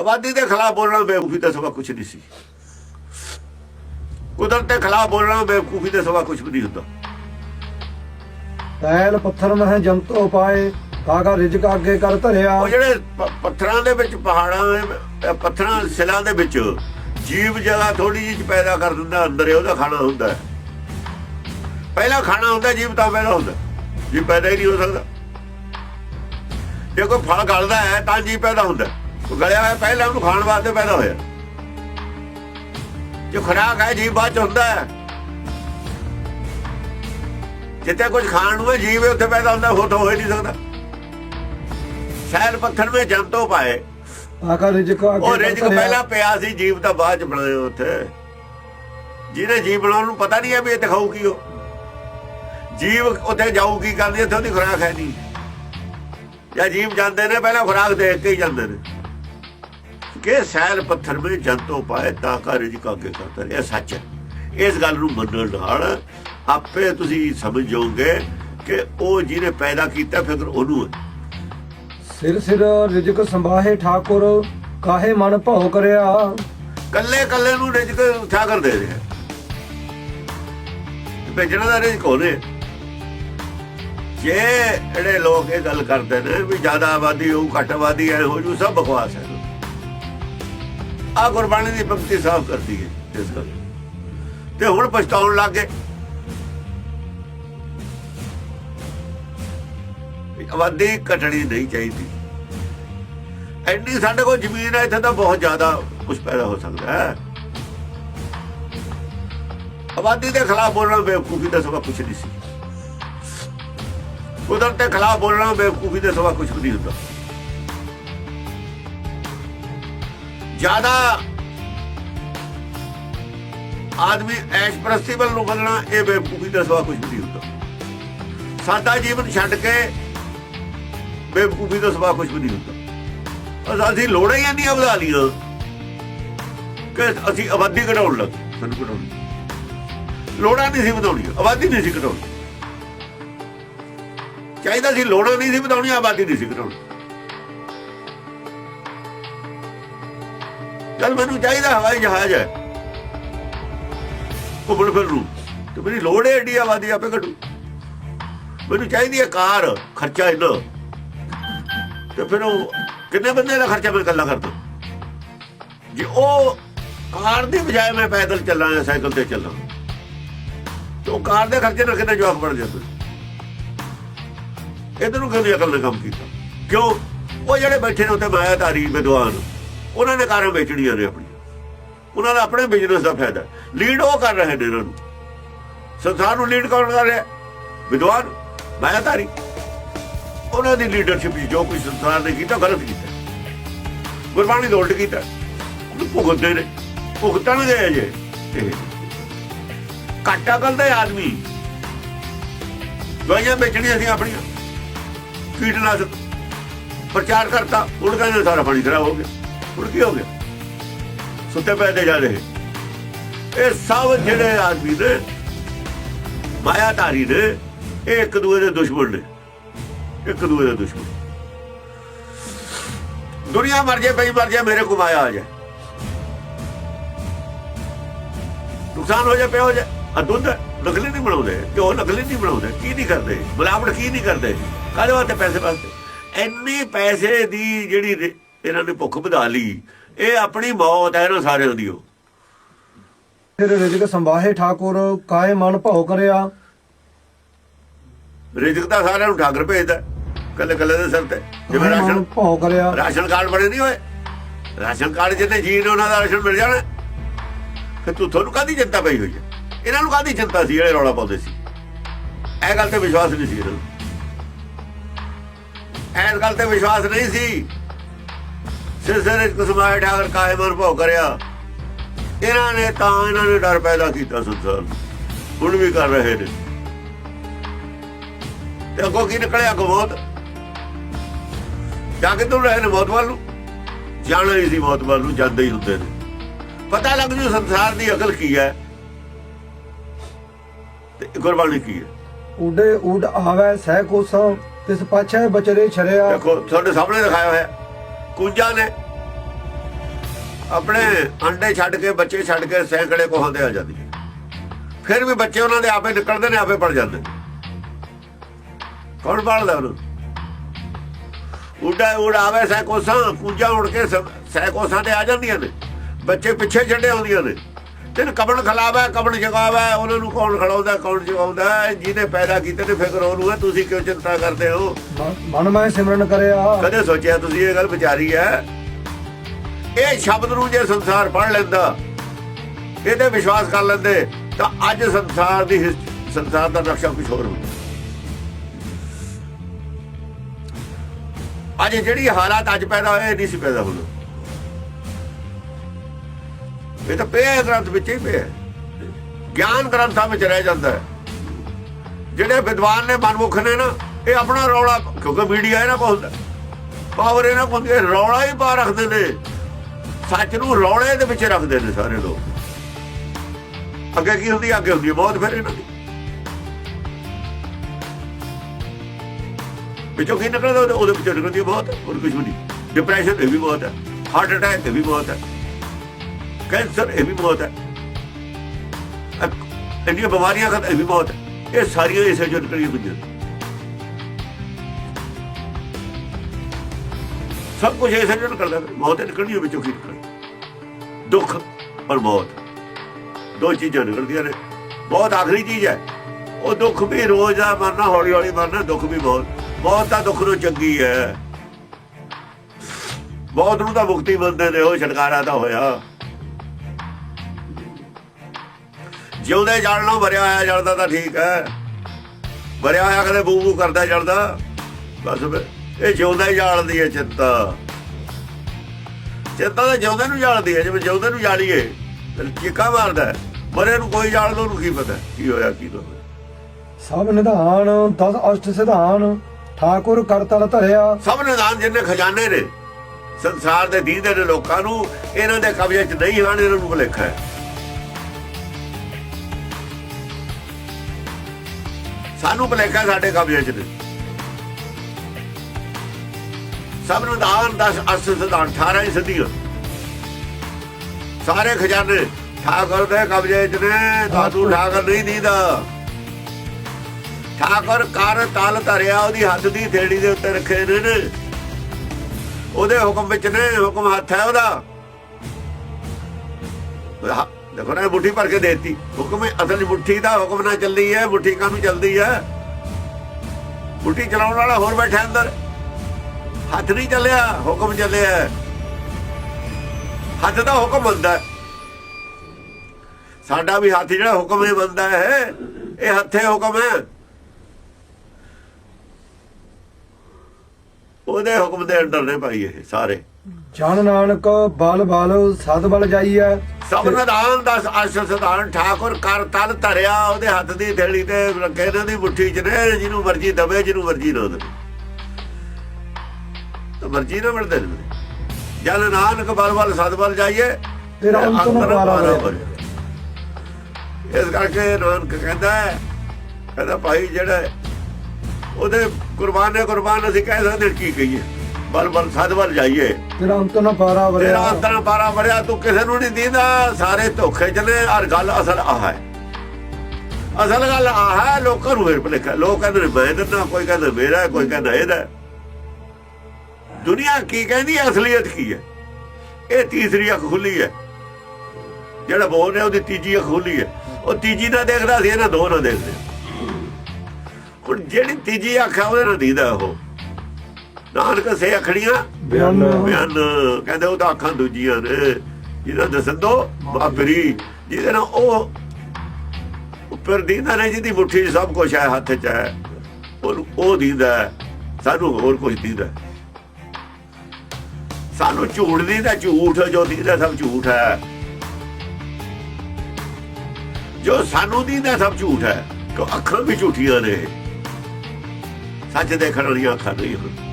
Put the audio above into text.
ਆਬਾਦੀ ਦੇ ਖਿਲਾਫ ਬੋਲਣਾ ਬੇਵਕੂਫੀ ਦਾ ਸਵਾ ਕੁਝ ਨਹੀਂ ਸੀ। ਕੁਦਰਤ ਦੇ ਖਿਲਾਫ ਬੋਲਣਾ ਬੇਵਕੂਫੀ ਦੇ ਸਵਾ ਕੁਝ ਵੀ ਨਹੀਂ ਹੁੰਦਾ। ਤੈਲ ਪੱਥਰ ਮਹਿ ਜੰਤੋ ਪਾਏ ਕਾਗਾ ਰਿਜਕ ਅੱਗੇ ਕਰ ਧਰਿਆ। ਉਹ ਜਿਹੜੇ ਪੱਥਰਾਂ ਦੇ ਵਿੱਚ ਪਹਾੜਾਂ ਪੱਥਰਾਂ ਸਿਲਾਂ ਦੇ ਵਿੱਚ ਜੀਵ ਜਗ੍ਹਾ ਥੋੜੀ ਜਿਹੀ ਪੈਦਾ ਕਰ ਦਿੰਦਾ ਅੰਦਰ ਉਹਦਾ ਖਾਣਾ ਹੁੰਦਾ। ਪਹਿਲਾ ਖਾਣਾ ਹੁੰਦਾ ਜੀਵ ਤਾਂ ਪਹਿਲਾਂ ਹੁੰਦਾ। ਜੀਵ ਪੈਦਾ ਹੀ ਨਹੀਂ ਹੋ ਸਕਦਾ। ਜੇ ਕੋਈ ਫਲ ਗਲਦਾ ਹੈ ਤਾਂ ਜੀਵ ਪੈਦਾ ਹੁੰਦਾ। ਉਹ ਗਲਿਆ ਹੋਇਆ ਪਹਿਲਾਂ ਉਹਨੂੰ ਖਾਣ ਵਾਸਤੇ ਪੈਦਾ ਹੋਇਆ। ਜੋ ਖੁਰਾਕ ਹੈ ਜੀਵ ਬਾਅਦ ਚ ਹੁੰਦਾ ਹੈ। ਜਿੱਥੇ ਕੁਝ ਖਾਣ ਨੂੰ ਹੈ ਜੀਵ ਉੱਥੇ ਪੈਦਾ ਹੁੰਦਾ ਹੋਰ ਤਾਂ ਹੋ ਹੀ ਨਹੀਂ ਸਕਦਾ। ਸ਼ੈਲ ਪੱਥਰ ਵਿੱਚ ਜੰਤੋ ਪਾਏ। ਕਾਗਾ ਰਿਜਕ ਉਹ ਰਿਜਕ ਪਹਿਲਾਂ ਪਿਆ ਸੀ ਜੀਵ ਤਾਂ ਬਾਅਦ ਚ ਬਣਾਇਆ ਉੱਥੇ। ਜਿਹਨੇ ਜੀਵ ਬਣਾਉਣ ਨੂੰ ਪਤਾ ਨਹੀਂ ਹੈ ਵੀ ਇਹ ਦਿਖਾਊ ਕੀ ਉਹ। ਜੀਵ ਉੱਥੇ ਜਾਊ ਕੀ ਕਰਦੀ ਉੱਥੇ ਉਹਦੀ ਖੁਰਾਕ ਹੈ ਨਹੀਂ। ਜਾਂ ਜੀਵ ਜਾਂਦੇ ਨੇ ਪਹਿਲਾਂ ਖੁਰਾਕ ਦੇਖ ਕੇ ਹੀ ਜਾਂਦੇ ਨੇ। ਕਿ ਸੈਲ ਪੱਥਰ ਵਿੱਚ ਜੰਤੋ ਪਾਏ ਤਾਂ ਕਾ ਰਿਜਕ ਅੱਗੇ ਕਰਤਾ ਇਹ ਸੱਚ ਹੈ। ਇਸ ਗੱਲ ਨੂੰ ਮੰਨਣ ਨਾਲ ਆਪੇ ਤੁਸੀਂ ਸਮਝ ਜਾਓਗੇ ਕਿ ਉਹ ਜਿਹਨੇ ਪੈਦਾ ਕੀਤਾ ਫਿਕਰ ਉਹਨੂੰ ਹੈ। ਸਿਰ ਸਿਰ ਰਿਜਕ ਸੰਭਾਹੇ ਠਾਕੁਰ ਕਾਹੇ ਮਨ ਭਉ ਕਰਿਆ। ਕੱਲੇ ਕੱਲੇ ਨੂੰ ਰਿਜਕ ਉਠਾ ਕਰ ਦੇ ਰਿਹਾ। ਭੇਜਣਾ ਦਾ ਰਿਜਕ ਹੋਣੇ ਜੇ ਜਿਹੜੇ ਲੋਕ ਇਹ ਗੱਲ ਕਰਦੇ ਨੇ ਵੀ ਜ਼ਿਆਦਾ ਆਬਾਦੀ ਹੋਊ ਘੱਟ ਆਬਾਦੀ ਐ ਹੋ ਜੂ ਸਭ ਬਕਵਾਸ ਹੈ। ਆ ਗੁਰਬਾਣੀ ਦੀ ਪੰਕਤੀ ਸਾਫ਼ ਕਰਦੀ ਹੈ ਇਸ ਗੱਲ ਤੇ ਹੁਣ ਪਛਤਾਉਣ ਲੱਗ ਗਏ। ਆਬਾਦੀ ਘਟਣੀ ਨਹੀਂ ਚਾਹੀਦੀ। ਐਡੀ ਸਾਡੇ ਕੋਲ ਜ਼ਮੀਨ ਹੈ, ਇੱਥੇ ਤਾਂ ਬਹੁਤ ਜ਼ਿਆਦਾ ਕੁਝ ਪੈਦਾ ਹੋ ਸਕਦਾ ਹੈ। ਆਬਾਦੀ ਦੇ ਖਿਲਾਫ ਬੋਲਣਾ ਬੇਵਕੂਫੀ ਦਾ ਸਵਾ ਕੁਝ ਨਹੀਂ ਸੀ। ਕੁਦਰਤ ਦੇ ਖਿਲਾਫ ਬੋਲਣਾ ਬੇਵਕੂਫੀ ਦੇ ਸਵਾ ਕੁਝ ਵੀ ਨਹੀਂ ਹੁੰਦਾ। ਜ਼ਿਆਦਾ ਆਦਮੀ ਐਸ਼ ਪ੍ਰਸਤੀ ਵੱਲ ਨੂੰ ਵਧਣਾ ਇਹ ਬੇਵਕੂਫੀ ਦਾ ਸਵਾ ਕੁਝ ਨਹੀਂ ਹੁੰਦਾ। ਸਾਦਾ ਜੀਵਨ ਛੱਡ ਕੇ ਬੇਵਕੂਫੀ ਦਾ ਸਵਾ ਕੁਝ ਵੀ ਨਹੀਂ ਹੁੰਦਾ। ਅਸੀਂ ਲੋੜਾਂ ਹੀ ਨਹੀਂ ਵਧਾ ਲਈਆਂ ਕਿ ਅਸੀਂ ਆਬਾਦੀ ਘਟਾਉਣ ਲੱਗ ਸਾਨੂੰ ਘਟਾਉਣੀ ਲੋੜਾਂ ਨਹੀਂ ਸੀ ਵਧਾਉਣੀਆਂ, ਆਬਾਦੀ ਨਹੀਂ ਸੀ ਘਟਾਉਣੀ। ਚਾਹੀਦਾ ਸੀ ਲੋੜਾਂ ਨਹੀਂ ਸੀ ਵਧਾਉਣੀਆਂ, ਆਬਾਦੀ ਨਹੀਂ ਸੀ ਘਟਾਉਣੀ। ਚੱਲ ਮੈਨੂੰ ਚਾਹੀਦਾ ਹਵਾਈ ਜਹਾਜ਼। ਹੈ ਘੁੰਮਣ ਫਿਰ ਨੂੰ। ਤੇ ਮੇਰੀ ਲੋੜ ਹੈ ਏਡੀ ਆਬਾਦੀ ਆਪੇ ਘਟੂ ਮੈਨੂੰ ਚਾਹੀਦੀ ਹੈ ਕਾਰ, ਖਰਚਾ ਇੰਨਾ। ਤੇ ਫਿਰ ਉਹ ਕਿੰਨੇ ਬੰਦੇ ਦਾ ਖਰਚਾ ਮੈਂ ਇਕੱਲਾ ਕਰਦਾ? ਜੇ ਉਹ ਕਾਰ ਦੀ ਬਜਾਏ ਮੈਂ ਪੈਦਲ ਚੱਲਾਂ ਜਾਂ ਸਾਈਕਲ ਤੇ ਚੱਲਾਂ, ਤੇ ਉਹ ਕਾਰ ਦੇ ਖਰਚੇ ਨਾਲ ਕਿੰਨਾ ਜਵਾਬ ਬਣ ਜਾਂਦੇ? ਇਹਦੇ ਨੂੰ ਕਦੇ ਅਕਲ ਨੇ ਕੰਮ ਕੀਤਾ? ਕਿਉਂ? ਉਹ ਜਿਹੜੇ ਬੈਠੇ ਨੇ ਉੱਤੇ ਮਾਇਆਧਾਰੀ ਵਿਦਵਾਨ। ਉਹਨਾਂ ਨੇ ਕਾਰਾਂ ਵੇਚਣੀਆਂ ਨੇ ਆਪਣੀਆਂ। ਉਹਨਾਂ ਦਾ ਆਪਣੇ ਬਿਜ਼ਨਸ ਦਾ ਫਾਇਦਾ। ਲੀਡ ਉਹ ਕਰ ਰਹੇ ਨੇ ਇਹਨਾਂ ਨੂੰ। ਸੰਸਾਰ ਨੂੰ ਲੀਡ ਕਰਨ ਕਰ ਰਿਹਾ? ਵਿਦਵਾਨ, ਮਾਇਆਧਾਰੀ। ਉਹਨਾਂ ਦੀ ਲੀਡਰਸ਼ਿਪ ਜੋ ਕੋਈ ਸੰਸਾਰ ਨੇ ਕੀਤਾ, ਗਲਤ ਕੀਤਾ। ਗੁਰਬਾਣੀ ਦਾ ਉਲਟ ਕੀਤਾ। ਭੁਗਤਦੇ ਨੇ। ਭੁਗਤਣਗੇ ਅਜੇ। ਇਹ ਘਾਟਾ ਕਰਦੇ ਆਦਮੀ। ਦਵਾਈਆਂ ਵੇਚਣੀਆਂ ਸੀ ਆਪਣੀਆਂ। ਕੀਟਨਾਸ਼ਕ ਪ੍ਰਚਾਰ ਕਰਤਾ। ਉੜ ਕਹਿੰਦੇ ਸਾਰਾ ਪਾਣੀ ਖਰਾਬ ਹੋ ਗਿਆ। ਉੜ ਕੀ ਹੋ ਗਿਆ ਸੁੱਤੇ ਪਏ ਤੇ ਜਾ ਰਹੇ। ਇਹ ਸਭ ਜਿਹੜੇ ਆਦਮੀ ਨੇ, ਮਾਇਆਧਾਰੀ ਨੇ, ਇਹ ਇੱਕ ਦੂਏ ਦੇ ਦੁਸ਼ਮਣ ਨੇ। ਇੱਕ ਦੂਏ ਦੇ ਦੁਸ਼ਮਣ। ਦੁਨੀਆ ਮਰ ਜੇ ਪਈ ਮਰ ਜੇ, ਮੇਰੇ ਕੋ ਮਾਇਆ ਆ ਜਾਏ। ਨੁਕਸਾਨ ਹੋ ਜਾ ਪਿਆ ਹੋ ਜਾ ਆ ਦੁੱਧ ਨਕਲੀ ਨਹੀਂ ਬਣਾਉਂਦੇ ਕਿਉਂ ਨਕਲੀ ਨਹੀਂ ਬਣਾਉਂਦੇ, ਕੀ ਨਹੀਂ ਕਰਦੇ, ਮਿਲਾਵਟ ਕੀ ਨਹੀਂ ਕਰਦੇ। ਕਾਹਦੇ ਵਾਸਤੇ ਪੈਸੇ ਵਾਸਤੇ? ਇੰਨੀ ਪੈਸੇ ਦੀ ਜਿਹੜੀ ਇਹਨਾਂ ਨੇ ਭੁੱਖ ਵਧਾ ਲਈ। ਇਹ ਆਪਣੀ ਮੌਤ ਹੈ ਇਹਨਾਂ ਸਾਰਿਆਂ ਦੀ ਉਹ। ਸਿਰ ਰਿਜਕ ਸੰਭਾਹੇ ਠਾਕੁਰ ਕਾਹੇ ਮਨ ਭਉ ਕਰਿਆ। ਰਿਜ਼ਕ ਤਾਂ ਸਾਰਿਆਂ ਨੂੰ ਠਾਕਰ ਭੇਜਦਾ ਕੱਲੇ ਕੱਲੇ ਦੇ ਸਿਰ ਤੇ। ਜਿਵੇਂ ਰਾਸ਼ਨ ਭਉ ਕਰਿਆ। ਰਾਸ਼ਨ ਕਾਰਡ ਬਣੇ ਨਹੀਂ ਹੋਏ। ਰਾਸ਼ਨ ਕਾਰਡ ਜਿਹਨੇ ਜੀ ਨੇ ਉਹਨਾਂ ਦਾ ਰਾਸ਼ਨ ਮਿਲ ਜਾਣਾ। ਫਿਰ ਤੂੰ ਤੁਹਾਨੂੰ ਕਾਦੀ ਚਿੰਤਾ ਪਈ ਹੋਈ ਹੈ? ਇਹਨਾਂ ਨੂੰ ਕਾਦੀ ਚਿੰਤਾ ਸੀ ਜਿਹੜੇ ਰੌਲਾ ਪਾਉਂਦੇ ਸੀ? ਇਹ ਗੱਲ ਤੇ ਵਿਸ਼ਵਾਸ ਨਹੀਂ ਸੀ ਇਹਨਾਂ ਨੂੰ। ਇਸ ਗੱਲ ਤੇ ਵਿਸ਼ਵਾਸ ਨਹੀਂ ਸੀ। ਸਿਰ ਸਿਰ ਇੱਕ ਕਸਮਾਏ ਠਾਕਰ ਕਾਹੇ ਮਨ ਭੋ ਕਰਿਆ ਇਹਨਾਂ ਨੇ ਤਾਂ ਇਹਨਾਂ ਨੇ ਡਰ ਪੈਦਾ ਕੀਤਾ ਸੰਸਾਰ ਹੁਣ ਵੀ ਕਰ ਰਹੇ ਨੇ। ਤੇ ਅੱਗੋਂ ਕੀ ਨਿਕਲਿਆ ਅੱਗੋਂ ਮੌਤ? ਜਾ ਕੇ ਤੁਰ ਰਹੇ ਨੇ ਮੌਤ ਵੱਲ ਨੂੰ। ਜਾਣਾ ਹੀ ਸੀ ਮੌਤ ਵੱਲ ਨੂੰ ਜਾਂਦੇ ਹੀ ਹੁੰਦੇ ਨੇ। ਪਤਾ ਲੱਗ ਜੂ ਸੰਸਾਰ ਦੀ ਅਕਲ ਕੀ ਹੈ। ਤੇ ਗੁਰਬਾਣੀ ਕੀ ਹੈ? ਉਡੇ ਉਡ ਆਵੇ ਸਹਿ ਕੋਸਾਂ ਤਿਸ ਪਾਛੈ ਬਚਰੇ ਛਰਿਆ। ਦੇਖੋ ਤੁਹਾਡੇ ਸਾਹਮਣੇ ਦਿਖਾਇਆ ਹੋਇਆ। ਕੁੰਜਾਂ ਨੇ। ਆਪਣੇ ਅੰਡੇ ਛੱਡ ਕੇ, ਬੱਚੇ ਛੱਡ ਕੇ ਸੈਂਕੜੇ ਕੋਹਾਂ ਤੇ ਆ ਜਾਂਦੀ। ਫਿਰ ਵੀ ਬੱਚੇ ਉਹਨਾਂ ਦੇ ਆਪੇ ਨਿਕਲਦੇ ਨੇ, ਆਪੇ ਪੜ ਜਾਂਦੇ। ਨੇ। ਕੌਣ ਪਾਲਦਾ ਉਹਨੂੰ? ਉਡਾ ਉਡਾਵੇ ਸੈ ਕੋਸਾਂ ਕੁੰਜਾ ਉੜ ਕੇ ਸ- ਕੋਸਾਂ ਤੇ ਆ ਜਾਂਦੀਆਂ ਨੇ। ਬੱਚੇ ਪਿੱਛੇ ਛੱਡੇ ਆਉਂਦੀਆਂ ਨੇ। ਤੈਨੂੰ ਕਬਣ ਖਲਾਵਾ ਕਬਣ ਜਗਾਵਾ ਉਹਨਾਂ ਨੂੰ ਕੌਣ ਖੜਾਉਂਦਾ ਕੌਣ ਜਗਾਉਂਦਾ ਜਿਹਨੇ ਪੈਦਾ ਕੀਤੇ ਨੇ ਫਿਕਰ ਉਹਨੂੰ ਹੈ ਤੁਸੀਂ ਕਿਉਂ ਚਿੰਤਾ ਕਰਦੇ ਹੋ? ਮਨ- ਮੈਂ ਸਿਮਰਨ ਕਰਿਆ। ਕਦੇ ਸੋਚਿਆ ਤੁਸੀਂ ਇਹ ਗੱਲ ਵਿਚਾਰੀ ਹੈ? ਇਹ ਸ਼ਬਦ ਨੂੰ ਜੇ ਸੰਸਾਰ ਪੜ ਲੈਂਦਾ ਇਹਦੇ ਵਿਸ਼ਵਾਸ ਕਰ ਲੈਂਦੇ ਤਾਂ ਅੱਜ ਸੰਸਾਰ ਦੀ ਸੰਸਾਰ ਦਾ ਨਕਸ਼ਾ ਕੁਝ ਹੋਰ ਹੁੰਦਾ ਅੱਜ ਜਿਹੜੀ ਹਾਲਾਤ ਅੱਜ ਪੈਦਾ ਹੋਏ ਇਹ ਨਹੀਂ ਸੀ ਪੈਦਾ ਹੋਣਾ। ਇਹ ਤਾਂ ਪਿਆ ਗ੍ਰੰਥ ਵਿੱਚ ਹੀ ਪਿਆ। ਗਿਆਨ ਗ੍ਰੰਥਾਂ ਵਿੱਚ ਰਹਿ ਜਾਂਦਾ ਹੈ। ਜਿਹੜੇ ਵਿਦਵਾਨ ਨੇ ਮਨਮੁਖ ਨੇ ਨਾ ਇਹ ਆਪਣਾ ਰੌਲਾ ਕਿਉਂਕਿ ਮੀਡੀਆ ਇਹਨਾਂ ਕੋਲ ਹੁੰਦਾ ਪਾਵਰ ਇਹਨਾਂ ਕੋਲ ਹੁੰਦੀ ਹੈ, ਰੌਲਾ ਹੀ ਪਾ ਰੱਖਦੇ ਨੇ। ਸੱਚ ਨੂੰ ਰੌਲੇ ਦੇ ਵਿੱਚ ਰੱਖਦੇ ਨੇ ਸਾਰੇ ਲੋਕ। ਅੱਗੇ ਕੀ ਹੁੰਦੀ ਹੈ? ਅੱਗੇ ਹੁੰਦੀ ਹੈ ਬਹੁਤ ਫਿਰ ਇਹਨਾਂ ਦੀ। ਵਿੱਚੋਂ ਕੀ ਨਿਕਲਦਾ ਉਹਦੇ- ਵਿੱਚੋਂ ਨਿਕਲਦੀ ਹੈ ਬਹੁਤ ਹੋਰ ਕੁਝ ਵੀ ਨਹੀਂ। ਡਿਪਰੈਸ਼ਨ 'ਤੇ ਵੀ ਬਹੁਤ ਹੈ ਹਾਰਟ ਅਟੈਕ 'ਤੇ ਵੀ ਬਹੁਤ ਹੈ। ਕੈਂਸਰ ਇਹ ਵੀ ਬਹੁਤ ਹੈ। ਅ- ਇੰਨੀਆਂ ਬਿਮਾਰੀਆਂ ਖਤ ਇਹ ਵੀ ਬਹੁਤ ਹੈ। ਇਹ ਸਾਰੀਆਂ ਇਸੇ ਚੋਂ ਨਿਕਲੀਆਂ ਹੋਈਆਂ। ਸਭ ਕੁਝ ਇਸੇ ਚੋਂ ਨਿਕਲਦਾ ਹੈ। ਮੌਤ ਹੀ ਨਿਕਲਣੀ ਹੈ ਦੁੱਖ ਔਰ ਮੌਤ। ਦੋ ਚੀਜ਼ਾਂ ਨਿਕਲਦੀਆਂ ਨੇ। ਬਹੁਤ ਆਖਰੀ ਚੀਜ਼ ਹੈ। ਉਹ ਦੁੱਖ ਵੀ ਰੋਜ਼ ਦਾ ਮਰਨਾ ਹੌਲੀ ਹੌਲੀ ਮਰਨਾ, ਦੁੱਖ ਵੀ ਬਹੁਤ। ਬਹੁਤ ਤਾਂ ਦੁੱਖ ਨੂੰ ਚੰਗੀ ਹੈ। ਬਹੁਤ ਨੂੰ ਤਾਂ ਮੁਕਤੀ ਬੰਦੇ ਨੇ, ਉਹ ਛਟਕਾਰਾ ਤਾਂ ਹੋਇਆ। ਜਿਉਂਦੇ ਜਾਣਨੋਂ ਭਰਿਆ ਹੋਇਆ ਜਲਦਾ ਤਾਂ ਠੀਕ ਹੈ। ਭਰਿਆ ਹੋਇਆ ਕਦੇ ਬੂ ਬੂ ਕਰਦਾ ਜਲਦਾ ਬਸ ਇਹ ਜਿਉਂਦਾ ਹੀ ਜਾਲਦੀ ਹੈ ਚਿੰਤਾ। ਚਿੰਤਾ ਤਾਂ ਜਿਉਂਦੇ ਨੂੰ ਜਾਲਦੀ ਹੈ ਜਿਵੇਂ ਜਿਉਂਦੇ ਨੂੰ ਜਾਲੀਏ ਤੇ ਚੀਕਾ ਮਾਰਦਾ ਹੈ। ਮਰੇ ਨੂੰ ਕੋਈ ਜਾਣਦਾ ਉਹਨੂੰ ਕੀ ਪਤਾ ਕੀ ਹੋਇਆ ਕੀ ਹੋਇਆ। ਸਭ ਨਿਧਾਨ ਦਸ ਅਸ਼ਟ ਸਿਧਾਨ ਠਾਕੁਰ ਕਰਤਲ ਧਰਿਆ। ਸਭ ਨਿਦਾਨ ਜਿੰਨੇ ਖਜ਼ਾਨੇ ਨੇ ਸੰਸਾਰ ਦੇ ਦੀਦੇ ਨੇ ਲੋਕਾਂ ਨੂੰ ਇਹਨਾਂ ਦੇ ਕਬਜ਼ੇ 'ਚ ਨਹੀਂ ਆਣ ਇਹਨਾਂ ਨੂੰ ਭੁਲੇਖਾ ਹੈ। ਸਾਨੂੰ ਭੁਲੇਖਾ ਸਾਡੇ ਕਬਜ਼ੇ 'ਚ ਨੇ ਸਭ ਨੂੰ ਦਾਨ 10 ਅਸ ਸਿਧਾਨ 18 ਹੀ ਸਦੀਆਂ ਸਾਰੇ ਖਜ਼ਾਨੇ ਠਾਕੁਰ ਦੇ ਕਬਜ਼ੇ 'ਚ ਨੇ ਤੁਹਾਨੂੰ ਠਾਕੁਰ ਨਹੀਂ ਦੀਦਾ। ਠਾਕੁਰ ਕਰ ਤਲ ਧਰਿਆ ਉਹਦੀ ਹੱਥ ਦੀ ਥੇੜੀ ਦੇ ਉੱਤੇ ਰੱਖੇ ਨੇ। ਉਹਦੇ ਹੁਕਮ ਵਿੱਚ ਨੇ ਹੁਕਮ ਹੱਥ ਹੈ ਉਹਦਾ। ਦੇਖੋ ਨਾ ਮੁੱਠੀ ਭਰ ਕੇ ਦੇਤੀ। ਹੁਕਮ ਅਸਲ ਮੁੱਠੀ ਦਾ ਹੁਕਮ ਨਾਲ ਚੱਲਦੀ ਹੈ, ਮੁੱਠੀ ਕਾਹਨੂੰ ਚੱਲਦੀ ਹੈ? ਮੁੱਠੀ ਚਲਾਉਣ ਵਾਲਾ ਹੋਰ ਬੈਠਾ ਅੰਦਰ। ਹੱਥ ਨਹੀਂ ਚੱਲਿਆ, ਹੁਕਮ ਚੱਲਿਆ ਹੱਥ ਦਾ ਹੁਕਮ ਹੁੰਦਾ ਸਾਡਾ ਵੀ ਹੱਥ ਜਿਹੜਾ ਹੁਕਮ ਇਹ ਬੰਦਾ ਹੈ, ਇਹ ਹੱਥੇ ਹੁਕਮ ਹੈ। ਉਹਦੇ ਹੁਕਮ ਦੇ ਅੰਡਰ ਨੇ ਭਾਈ ਇਹ ਸਾਰੇ। ਜਨ ਨਾਨਕ ਬਲ ਬਲ ਸਦ ਬਲ ਜਾਈਐ। ਸਭ ਨਿਦਾਨ ਦਸ ਅਸ਼ ਸਦਾਨ ਠਾਕੁਰ ਕਰ ਤਲ ਧਰਿਆ ਉਹਦੇ ਹੱਥ ਦੀ ਥੇਲੀ ਤੇ ਰੱਖੇ ਇਹਨਾਂ ਦੀ ਮੁੱਠੀ 'ਚ ਨੇ ਜਿਹਨੂੰ ਮਰਜ਼ੀ ਦਵੇ ਜਿਹਨੂੰ ਮਰਜ਼ੀ ਨਾ ਦੇਵੇ। ਤਾਂ ਮਰਜ਼ੀ ਨਾ ਮਿਲਦੇ ਨੇ। ਜਨ ਨਾਨਕ ਬਲ ਬਲ ਸਦ ਬਲ ਜਾਈਏ ਤੇਰਾ ਅੰਤ ਨੂੰ ਅੰਦਰ ਪਾਰਾ ਪਾਰਾ ਵਰਿਆ। ਇਸ ਕਰਕੇ ਨਾਨਕ ਕਹਿੰਦਾ ਹੈ, ਕਹਿੰਦਾ ਭਾਈ ਜਿਹੜਾ ਉਹਦੇ ਕੁਰਬਾਨ ਨੇ ਕੁਰਬਾਨ ਅਸੀਂ ਕਹਿ ਸਕਦੇ ਹਾਂ, ਕੀ ਕਹੀਏ ਬਲ ਬਲ ਸਦ ਬਲ ਜਾਈਏ। ਤੇਰਾ ਅੰਤ ਨਾ ਪਾਰਾ ਤੇਰਾ ਵਰਿਆ ਅੰਤਰ ਪਾਰਾ ਮਰਿਆ ਤੂੰ ਕਿਸੇ ਨੂੰ ਨਹੀਂ ਦੀਦਾ। ਸਾਰੇ ਧੋਖੇ ਚ ਨੇ ਔਰ ਗੱਲ ਅਸਲ ਆਹ ਹੈ। ਅਸਲ ਗੱਲ ਆਹ ਹੈ ਲੋਕਾਂ ਨੂੰ ਫਿਰ ਭੁਲੇਖਾ ਲੋਕ ਕਹਿੰਦੇ ਨੇ ਮੈਂ ਦਿੰਦਾ ਕੋਈ ਕਹਿੰਦਾ ਮੇਰਾ ਹੈ, ਕੋਈ ਕਹਿੰਦਾ ਇਹਦਾ ਹੈ। ਦੁਨੀਆ ਕੀ ਕਹਿੰਦੀ ਹੈ ਅਸਲੀਅਤ ਕੀ ਹੈ? ਇਹ ਤੀਸਰੀ ਅੱਖ ਖੁੱਲੀ ਹੈ। ਜਿਹੜਾ ਬੋਲ ਰਿਹਾ ਉਹਦੀ ਤੀਜੀ ਅੱਖ ਖੁੱਲੀ ਹੈ। ਉਹ ਤੀਜੀ ਨਾ ਦੇਖਦਾ ਸੀ ਇਹਨਾਂ ਦੋ ਨਾ ਦੇਖਦੇ। ਹੁਣ ਜਿਹੜੀ ਤੀਜੀ ਅੱਖ ਹੈ ਉਹਦੇ ਨਾਲ ਦੀਦਾ ਉਹ। ਨਾਨਕ ਸੇ ਅੱਖੜੀਆਂ। ਬਿਆਨ। ਬਿਆਨ। ਕਹਿੰਦੇ ਉਹ ਤਾਂ ਅੱਖਾਂ ਦੂਜੀਆਂ ਨੇ। ਜਿਹਦਾ ਦੱਸਣ ਦੋ ਬਾਬਰੀ। ਜਿਹਦੇ ਨਾਲ ਉਹ ਉੱਪਰ ਦੀਦਾ ਨੇ ਜਿਹਦੀ ਮੁੱਠੀ ਸਭ ਕੁਝ ਹੈ ਹੱਥ 'ਚ ਹੈ। ਉਹ ਉਹ ਦੀਦਾ ਸਾਨੂੰ ਹੋਰ ਕੁਝ ਦੀਦਾ। ਸਾਨੂੰ ਝੂਠ ਦੀਦਾ ਝੂਠ ਜੋ ਦੀਦਾ ਸਭ ਝੂਠ ਹੈ। ਜੋ ਸਾਨੂੰ ਦੀਦਾ ਸਭ ਝੂਠ ਹੈ। ਕਿ ਅੱਖਾਂ ਵੀ ਝੂਠੀਆਂ ਨੇ। ਸੱਚ ਦੇਖਣ ਵਾਲੀਆਂ ਅੱਖਾਂ ਨਹੀਂ ਹਨ